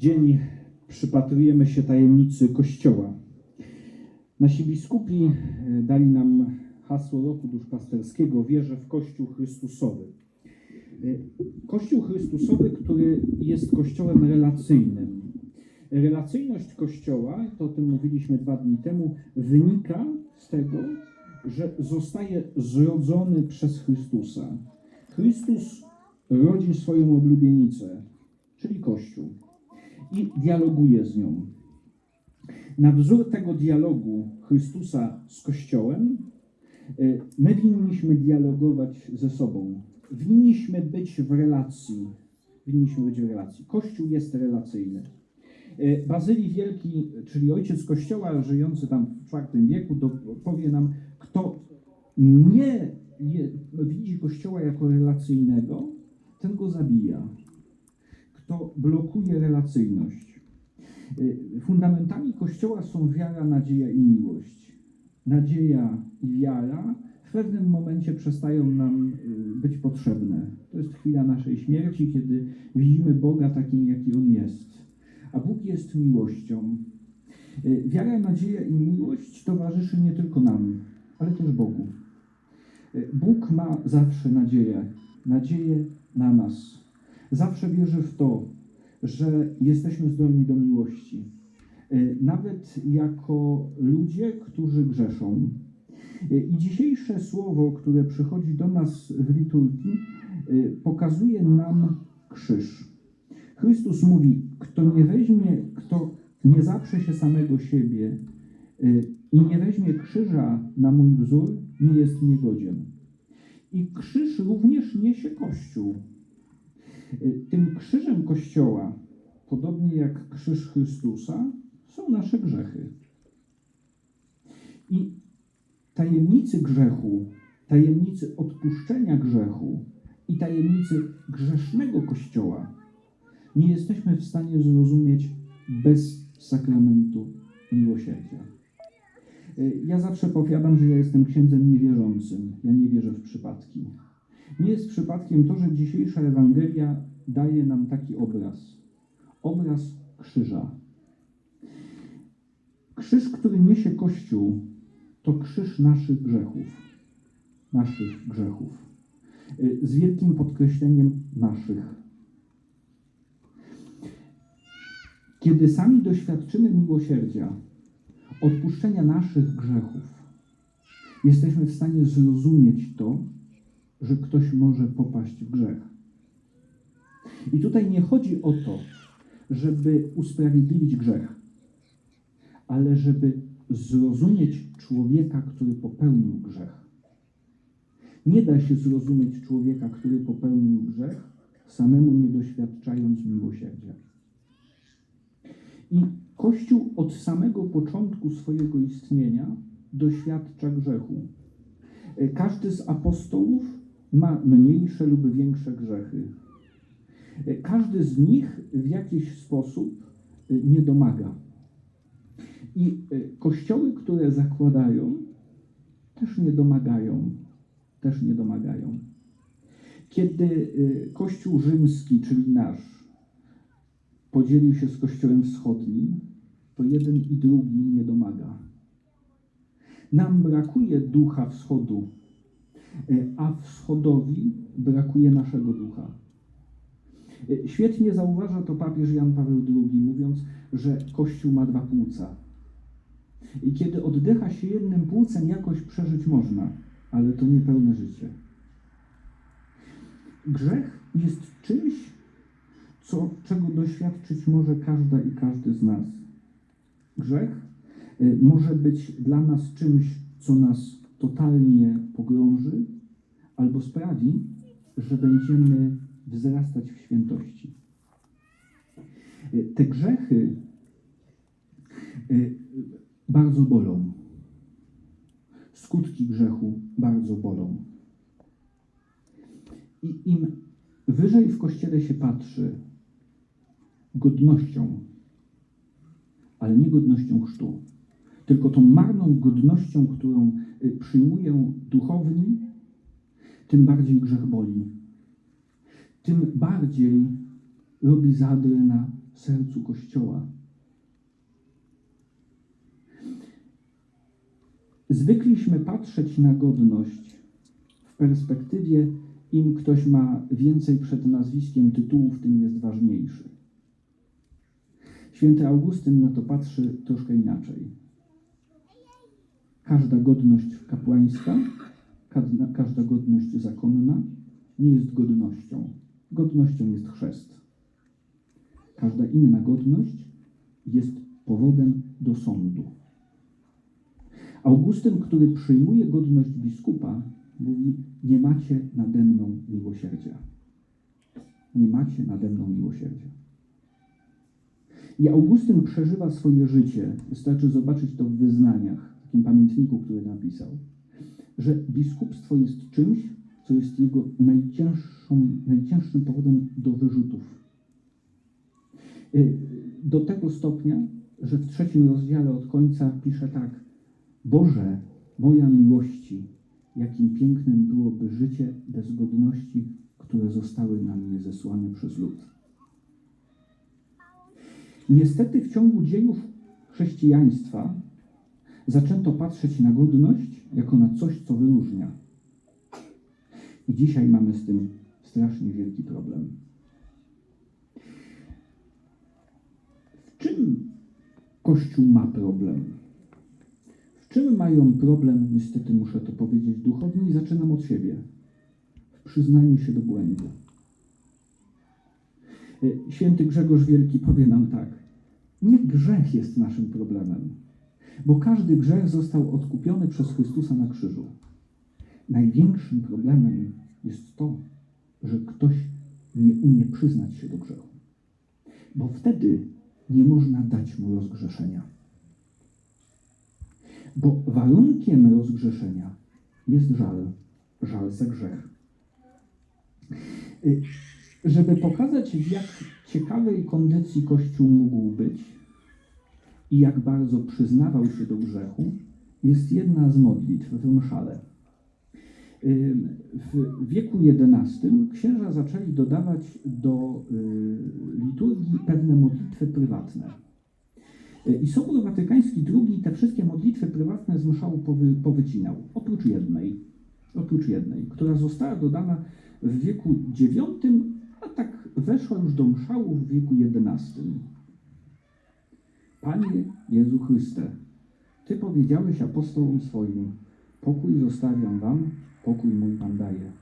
dzień przypatrujemy się tajemnicy Kościoła. Nasi biskupi e, dali nam hasło roku duszpasterskiego Wierzę w Kościół Chrystusowy. E, Kościół Chrystusowy, który jest kościołem relacyjnym. Relacyjność Kościoła, to o tym mówiliśmy dwa dni temu, wynika z tego, że zostaje zrodzony przez Chrystusa. Chrystus rodzi swoją oblubienicę, czyli Kościół, i dialoguje z nią. Na wzór tego dialogu Chrystusa z Kościołem, y, my winniśmy dialogować ze sobą. Winniśmy być w relacji. Winniśmy być w relacji. Kościół jest relacyjny. Y, Bazylii Wielki, czyli ojciec Kościoła żyjący tam w IV wieku, do, powie nam, kto nie je, widzi Kościoła jako relacyjnego, ten go zabija. Kto blokuje relacyjność. Y, Fundamentami Kościoła są wiara, nadzieja i miłość. Nadzieja i wiara w pewnym momencie przestają nam y, być potrzebne. To jest chwila naszej śmierci, kiedy widzimy Boga takim, jaki On jest. A Bóg jest miłością. Y, Wiara, nadzieja i miłość towarzyszy nie tylko nam, ale też Bogu. Bóg ma zawsze nadzieję, nadzieję na nas. Zawsze wierzy w to, że jesteśmy zdolni do miłości. Y, Nawet jako ludzie, którzy grzeszą. Y, I dzisiejsze słowo, które przychodzi do nas w liturgii, y, pokazuje nam krzyż. Chrystus mówi: Kto nie weźmie, kto nie zaprze się samego siebie i nie weźmie krzyża na mój wzór, nie jest niegodzien. I krzyż również niesie Kościół. Y, Tym krzyżem Kościoła, podobnie jak krzyż Chrystusa, są nasze grzechy. I tajemnicy grzechu, tajemnicy odpuszczenia grzechu i tajemnicy grzesznego Kościoła nie jesteśmy w stanie zrozumieć bez sakramentu miłosierdzia. Y, Ja zawsze powiadam, że ja jestem księdzem niewierzącym. Ja nie wierzę w przypadki. Nie jest przypadkiem to, że dzisiejsza Ewangelia daje nam taki obraz. Obraz krzyża. Krzyż, który niesie Kościół, to krzyż naszych grzechów. Naszych grzechów. Z wielkim podkreśleniem naszych. Kiedy sami doświadczymy miłosierdzia, odpuszczenia naszych grzechów, jesteśmy w stanie zrozumieć to, że ktoś może popaść w grzech. I tutaj nie chodzi o to, żeby usprawiedliwić grzech, ale żeby zrozumieć człowieka, który popełnił grzech. Nie da się zrozumieć człowieka, który popełnił grzech, samemu nie doświadczając miłosierdzia. I Kościół od samego początku swojego istnienia doświadcza grzechu. Każdy z apostołów ma mniejsze lub większe grzechy. Każdy z nich w jakiś sposób e, nie domaga. I e, kościoły, które zakładają, też nie domagają. Też nie domagają. Kiedy e, Kościół rzymski, czyli nasz, podzielił się z Kościołem Wschodnim, to jeden i drugi nie domaga. Nam brakuje ducha wschodu, a wschodowi brakuje naszego ducha. E, Świetnie zauważa to papież Jan Paweł II, mówiąc, że Kościół ma dwa płuca. I kiedy oddycha się jednym płucem, jakoś przeżyć można, ale to niepełne życie. Grzech jest czymś, co, czego doświadczyć może każda i każdy z nas. Grzech y, może być dla nas czymś, co nas totalnie pogrąży, albo sprawi, że będziemy wzrastać w świętości. Te grzechy y, bardzo bolą. Skutki grzechu bardzo bolą. I im wyżej w kościele się patrzy, godnością, ale nie godnością chrztu, tylko tą marną godnością, którą przyjmują duchowni, tym bardziej grzech boli. Tym bardziej robi zadrę na sercu Kościoła. Zwykliśmy patrzeć na godność w perspektywie, im ktoś ma więcej przed nazwiskiem tytułów, tym jest ważniejszy. Święty Augustyn na to patrzy troszkę inaczej. Każda godność kapłańska, każda, każda godność zakonna nie jest godnością. Godnością jest chrzest. Każda inna godność jest powodem do sądu. Augustyn, który przyjmuje godność biskupa, mówi: Nie macie nade mną miłosierdzia. Nie macie nade mną miłosierdzia. I Augustyn przeżywa swoje życie. Wystarczy zobaczyć to w wyznaniach, takim pamiętniku, który napisał, że biskupstwo jest czymś, co jest jego najcięższą, najcięższym powodem do wyrzutów. Y, Do tego stopnia, że w trzecim rozdziale od końca pisze tak: Boże, moja miłości, jakim pięknym byłoby życie bez godności, które zostały na mnie zesłane przez lud. Niestety w ciągu dziejów chrześcijaństwa zaczęto patrzeć na godność jako na coś, co wyróżnia. I dzisiaj mamy z tym strasznie wielki problem. W czym Kościół ma problem? W czym mają problem, niestety muszę to powiedzieć, duchowni zaczynam od siebie. W przyznaniu się do błędu. Y, Święty Grzegorz Wielki powie nam tak. Nie grzech jest naszym problemem, bo każdy grzech został odkupiony przez Chrystusa na krzyżu. Największym problemem jest to, że ktoś nie umie przyznać się do grzechu, bo wtedy nie można dać mu rozgrzeszenia. Bo warunkiem rozgrzeszenia jest żal, żal za grzech. Y, Żeby pokazać, w jak ciekawej kondycji Kościół mógł być i jak bardzo przyznawał się do grzechu, jest jedna z modlitw w mszale. W wieku XI księża zaczęli dodawać do y, liturgii pewne modlitwy prywatne. Y, I Sobór Watykański II te wszystkie modlitwy prywatne z mszału powy, powycinał, oprócz jednej, oprócz jednej, która została dodana w wieku IX, a tak weszła już do mszału w wieku XI. Panie Jezu Chryste, Ty powiedziałeś apostołom swoim, pokój zostawiam wam, pokój mój Pan daje.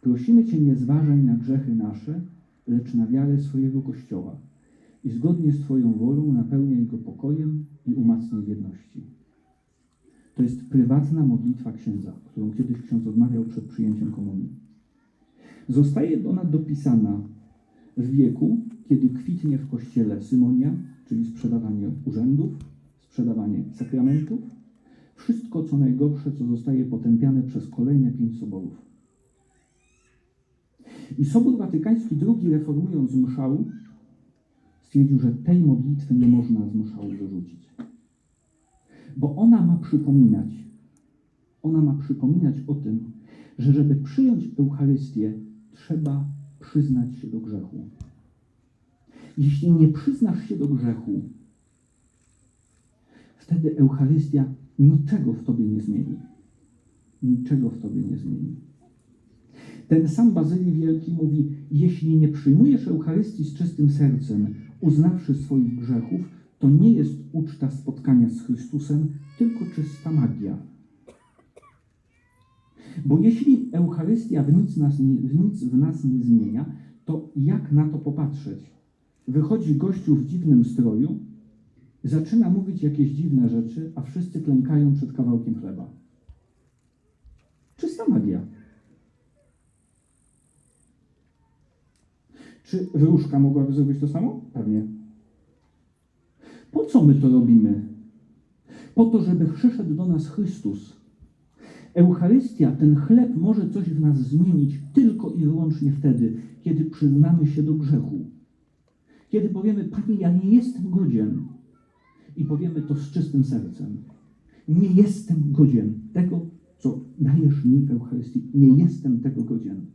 Prosimy Cię, nie zważaj na grzechy nasze, lecz na wiarę swojego Kościoła i zgodnie z Twoją wolą napełniaj go pokojem i umacnij jedności. To jest prywatna modlitwa księdza, którą kiedyś ksiądz odmawiał przed przyjęciem komunii. Zostaje ona dopisana w wieku, kiedy kwitnie w kościele symonia, czyli sprzedawanie urzędów, sprzedawanie sakramentów, wszystko co najgorsze, co zostaje potępiane przez kolejne pięć soborów. I Sobór Watykański II, reformując mszał, stwierdził, że tej modlitwy nie można z mszału wyrzucić. Bo ona ma przypominać, ona ma przypominać o tym, że żeby przyjąć Eucharystię, trzeba przyznać się do grzechu. Jeśli nie przyznasz się do grzechu, wtedy Eucharystia niczego w tobie nie zmieni. Niczego w tobie nie zmieni. Ten sam Bazylii Wielki mówi: Jeśli nie przyjmujesz Eucharystii z czystym sercem, uznawszy swoich grzechów, to nie jest uczta spotkania z Chrystusem, tylko czysta magia. Bo jeśli Eucharystia w nic, nas nie, w nic w nas nie zmienia, to jak na to popatrzeć? Wychodzi gościu w dziwnym stroju, zaczyna mówić jakieś dziwne rzeczy, a wszyscy klękają przed kawałkiem chleba. Czysta magia. Czy wróżka mogłaby zrobić to samo? Pewnie. Po co my to robimy? Po to, żeby przyszedł do nas Chrystus. Eucharystia, ten chleb może coś w nas zmienić tylko i wyłącznie wtedy, kiedy przyznamy się do grzechu. Kiedy powiemy, Panie, ja nie jestem godzien. I powiemy to z czystym sercem. Nie jestem godzien tego, co dajesz mi w Eucharystii. Nie jestem tego godzien.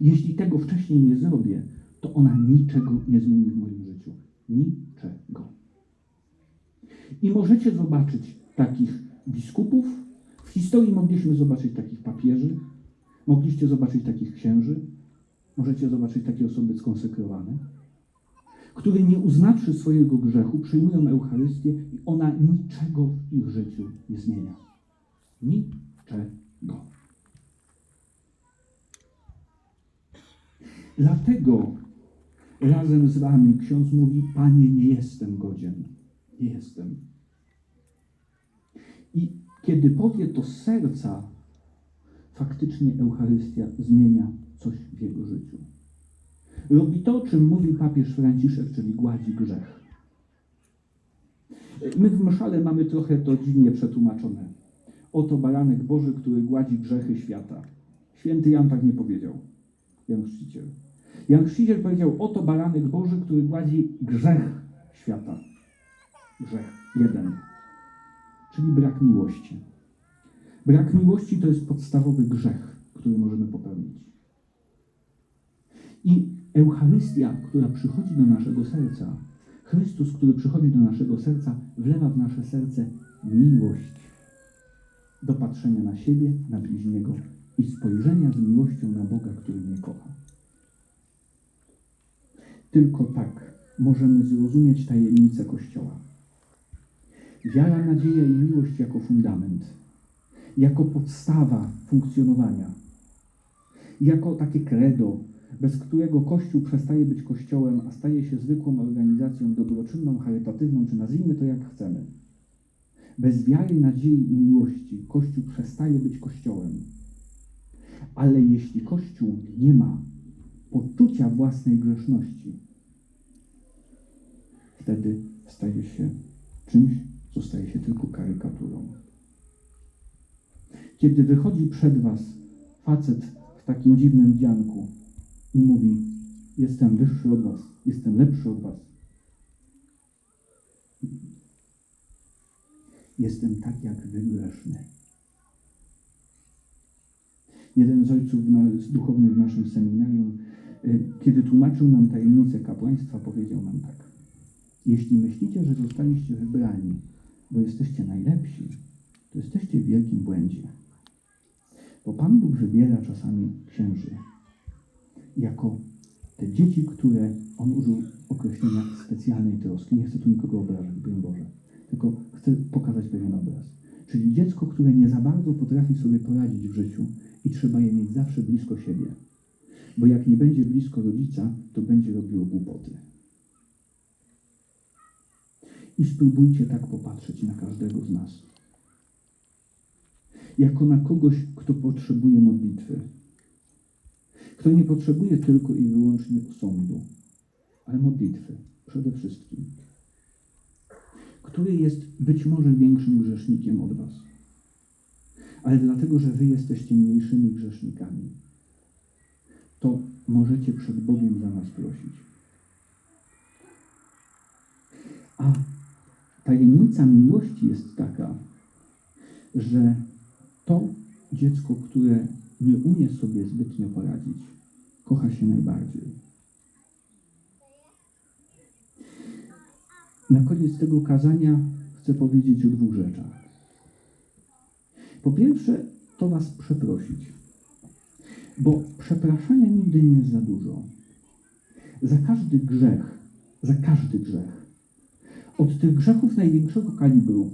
Jeśli tego wcześniej nie zrobię, to ona niczego nie zmieni w moim życiu. Niczego. I możecie zobaczyć takich biskupów. W historii mogliśmy zobaczyć takich papieży, mogliście zobaczyć takich księży, możecie zobaczyć takie osoby skonsekrowane, które nie uznawszy swojego grzechu, przyjmują Eucharystię i ona niczego w ich życiu nie zmienia. Niczego. Dlatego razem z wami ksiądz mówi: Panie, nie jestem godzien. Nie jestem. I kiedy powie to z serca, faktycznie Eucharystia zmienia coś w jego życiu. Robi to, czym mówił papież Franciszek, czyli gładzi grzech. My w Mszale mamy trochę to dziwnie przetłumaczone. Oto baranek Boży, który gładzi grzechy świata. Święty Jan tak nie powiedział. Jan Chrzciciel. Jan Chrzciciel powiedział, oto baranek Boży, który gładzi grzech świata. Grzech. Jeden. Czyli brak miłości. Brak miłości to jest podstawowy grzech, który możemy popełnić. I Eucharystia, która przychodzi do naszego serca, Chrystus, który przychodzi do naszego serca, wlewa w nasze serce miłość do patrzenia na siebie, na bliźniego i spojrzenia z miłością na Boga, który mnie kocha. Tylko tak możemy zrozumieć tajemnicę Kościoła. Wiara, nadzieja i miłość jako fundament, jako podstawa funkcjonowania, jako takie credo, bez którego Kościół przestaje być Kościołem, a staje się zwykłą organizacją dobroczynną, charytatywną, czy nazwijmy to jak chcemy. Bez wiary, nadziei i miłości Kościół przestaje być Kościołem. Ale jeśli Kościół nie ma poczucia własnej grzeszności, wtedy staje się czymś, co staje się tylko karykaturą. Kiedy wychodzi przed Was facet w takim dziwnym dzianku i mówi: Jestem wyższy od Was, jestem lepszy od Was. Jestem tak jak wy grzeszny. Jeden z ojców z duchownych w naszym seminarium, y, kiedy tłumaczył nam tajemnicę kapłaństwa, powiedział nam tak. Jeśli myślicie, że zostaliście wybrani, bo jesteście najlepsi, to jesteście w wielkim błędzie. Bo Pan Bóg wybiera czasami księży jako te dzieci, które On użył określenia specjalnej troski. Nie chcę tu nikogo obrażać, broń Boże, tylko chcę pokazać pewien obraz. Czyli dziecko, które nie za bardzo potrafi sobie poradzić w życiu i trzeba je mieć zawsze blisko siebie. Bo jak nie będzie blisko rodzica, to będzie robiło głupoty. I spróbujcie tak popatrzeć na każdego z nas. Jako na kogoś, kto potrzebuje modlitwy. Kto nie potrzebuje tylko i wyłącznie sądu, ale modlitwy przede wszystkim. Który jest być może większym grzesznikiem od Was. Ale dlatego, że Wy jesteście mniejszymi grzesznikami, to możecie przed Bogiem za nas prosić. A tajemnica miłości jest taka, że to dziecko, które nie umie sobie zbytnio poradzić, kocha się najbardziej. Na koniec tego kazania chcę powiedzieć o dwóch rzeczach. Po pierwsze, to Was przeprosić, bo przepraszania nigdy nie jest za dużo. Za każdy grzech, za każdy grzech, od tych grzechów największego kalibru,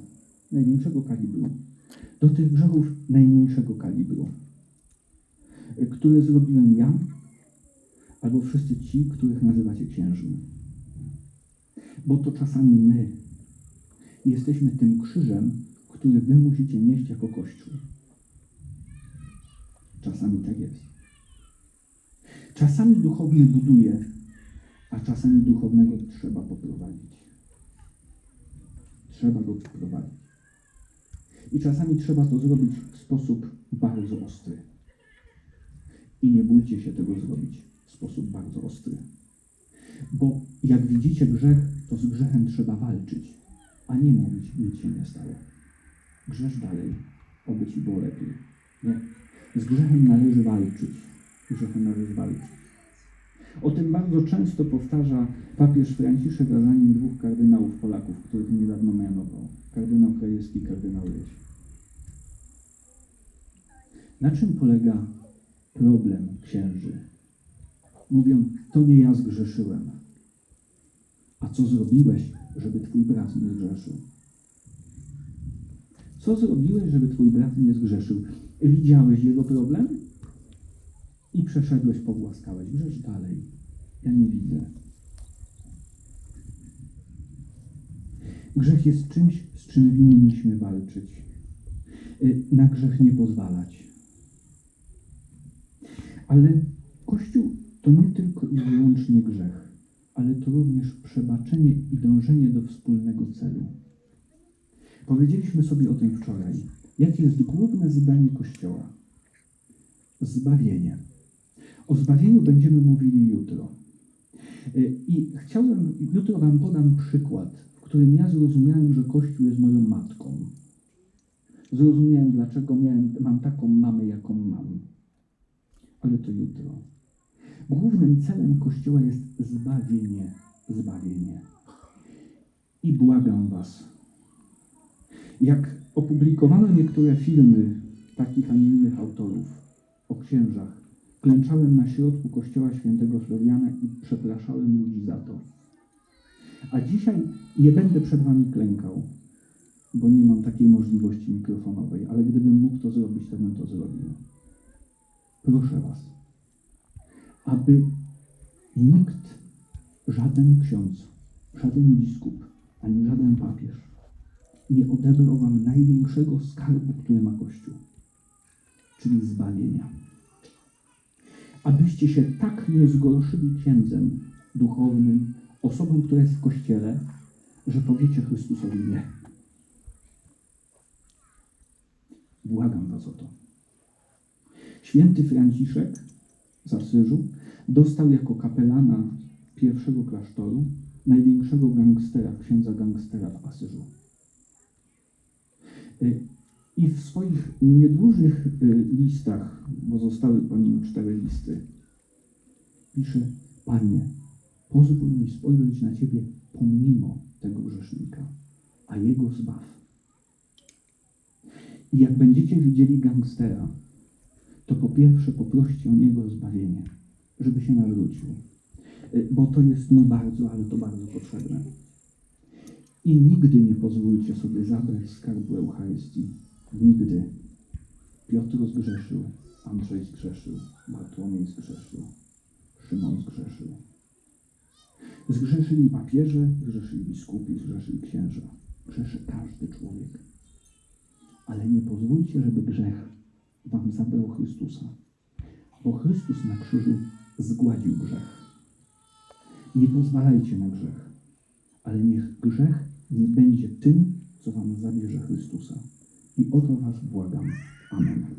największego kalibru, do tych grzechów najmniejszego kalibru, które zrobiłem ja, albo wszyscy ci, których nazywacie księżmi. Bo to czasami my jesteśmy tym krzyżem, który wy musicie nieść jako Kościół. Czasami tak jest. Czasami duchowny buduje, a czasami duchownego trzeba poprowadzić. Trzeba go poprowadzić. I czasami trzeba to zrobić w sposób bardzo ostry. I nie bójcie się tego zrobić w sposób bardzo ostry. Bo jak widzicie grzech, to z grzechem trzeba walczyć, a nie mówić, nic się nie stało. Grzesz dalej, oby ci było lepiej. Nie. Z grzechem należy walczyć. Z grzechem należy walczyć. O tym bardzo często powtarza papież Franciszek, a za nim dwóch kardynałów Polaków, których niedawno mianował. Kardynał Krajewski i kardynał Ryś. Na czym polega problem księży? Mówią, to nie ja zgrzeszyłem. A co zrobiłeś, żeby twój brat nie zgrzeszył? Co zrobiłeś, żeby twój brat nie zgrzeszył? Widziałeś jego problem? I przeszedłeś, pogłaskałeś. Grzesz dalej. Ja nie widzę. Grzech jest czymś, z czym winniśmy walczyć. Y, Na grzech nie pozwalać. Ale Kościół to nie tylko i wyłącznie grzech, ale to również przebaczenie i dążenie do wspólnego celu. Powiedzieliśmy sobie o tym wczoraj. Jakie jest główne zadanie Kościoła? Zbawienie. O zbawieniu będziemy mówili jutro. Y, I chciałbym, jutro Wam podam przykład, w którym ja zrozumiałem, że Kościół jest moją matką. Zrozumiałem, dlaczego miałem, mam taką mamę, jaką. Ale to jutro. Głównym celem Kościoła jest zbawienie, zbawienie. I błagam Was, jak opublikowano niektóre filmy takich, a nie innych autorów o księżach, klęczałem na środku kościoła świętego Floriana i przepraszałem ludzi za to. A dzisiaj nie będę przed Wami klękał, bo nie mam takiej możliwości mikrofonowej, ale gdybym mógł to zrobić, to bym to zrobił. Proszę Was, aby nikt, żaden ksiądz, żaden biskup, ani żaden papież nie odebrał Wam największego skarbu, który ma Kościół, czyli zbawienia. Abyście się tak nie zgorszyli księdzem duchownym, osobą, która jest w Kościele, że powiecie Chrystusowi nie. Błagam Was o to. Święty Franciszek z Asyżu dostał jako kapelana pierwszego klasztoru największego gangstera, księdza gangstera w Asyżu. I w swoich niedłużych y, listach, bo zostały po nim cztery listy, pisze: Panie, pozwól mi spojrzeć na Ciebie pomimo tego grzesznika, a jego zbaw. I jak będziecie widzieli gangstera, to po pierwsze poproście o niego zbawienie, żeby się nawrócił, Y, bo to jest mu bardzo, ale to bardzo potrzebne. I nigdy nie pozwólcie sobie zabrać skarbu Eucharystii. Nigdy. Piotr zgrzeszył, Andrzej zgrzeszył, Bartłomiej zgrzeszył, Szymon zgrzeszył. Zgrzeszyli papieże, zgrzeszyli biskupi, zgrzeszyli księża. Grzeszy każdy człowiek. Ale nie pozwólcie, żeby grzech wam zabrał Chrystusa. Bo Chrystus na krzyżu zgładził grzech. Nie pozwalajcie na grzech, ale niech grzech nie będzie tym, co wam zabierze Chrystusa. I o to was błagam. Amen.